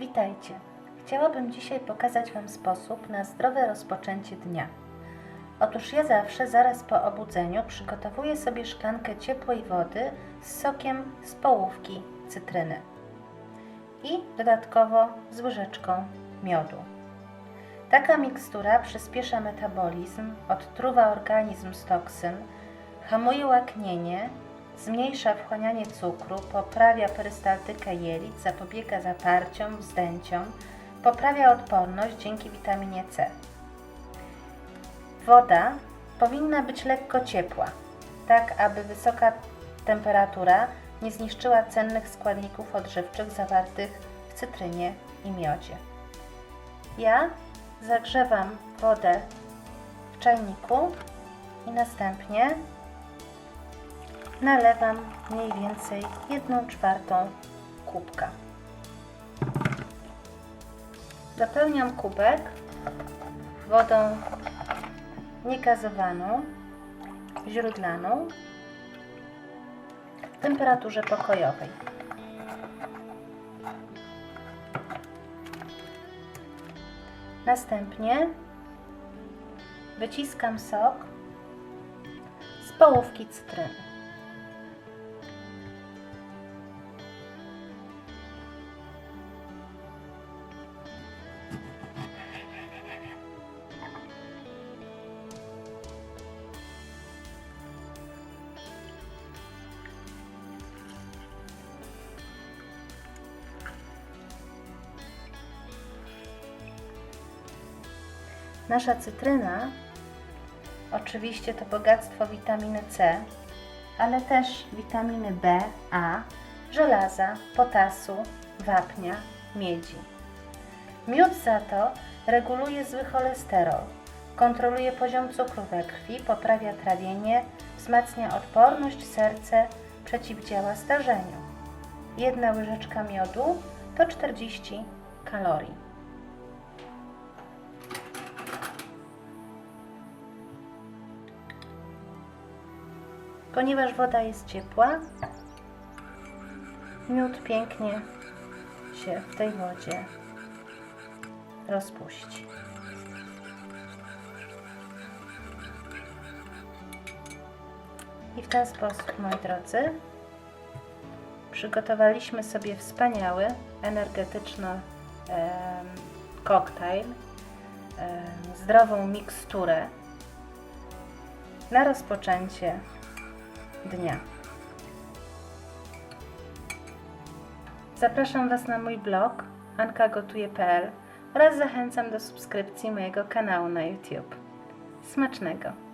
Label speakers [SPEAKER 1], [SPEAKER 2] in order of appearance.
[SPEAKER 1] Witajcie. Chciałabym dzisiaj pokazać Wam sposób na zdrowe rozpoczęcie dnia. Otóż ja zawsze zaraz po obudzeniu przygotowuję sobie szklankę ciepłej wody z sokiem z połówki cytryny i dodatkowo z łyżeczką miodu. Taka mikstura przyspiesza metabolizm, odtruwa organizm z toksyn, hamuje łaknienie, zmniejsza wchłanianie cukru, poprawia perystaltykę jelit, zapobiega zaparciom, wzdęciom, poprawia odporność dzięki witaminie C. Woda powinna być lekko ciepła, tak aby wysoka temperatura nie zniszczyła cennych składników odżywczych zawartych w cytrynie i miodzie. Ja zagrzewam wodę w czajniku i następnie nalewam mniej więcej 1 czwartą kubka. Zapełniam kubek wodą niegazowaną, źródlaną w temperaturze pokojowej. Następnie wyciskam sok z połówki cytryny. Nasza cytryna oczywiście to bogactwo witaminy C, ale też witaminy B, A, żelaza, potasu, wapnia, miedzi. Miód za to reguluje zły cholesterol, kontroluje poziom cukru we krwi, poprawia trawienie, wzmacnia odporność, serce, przeciwdziała starzeniu. Jedna łyżeczka miodu to 40 kalorii. Ponieważ woda jest ciepła, miód pięknie się w tej wodzie rozpuści. I w ten sposób, moi drodzy, przygotowaliśmy sobie wspaniały, energetyczny em, koktajl, em, zdrową miksturę na rozpoczęcie dnia. Zapraszam Was na mój blog ankagotuje.pl oraz zachęcam do subskrypcji mojego kanału na YouTube. Smacznego!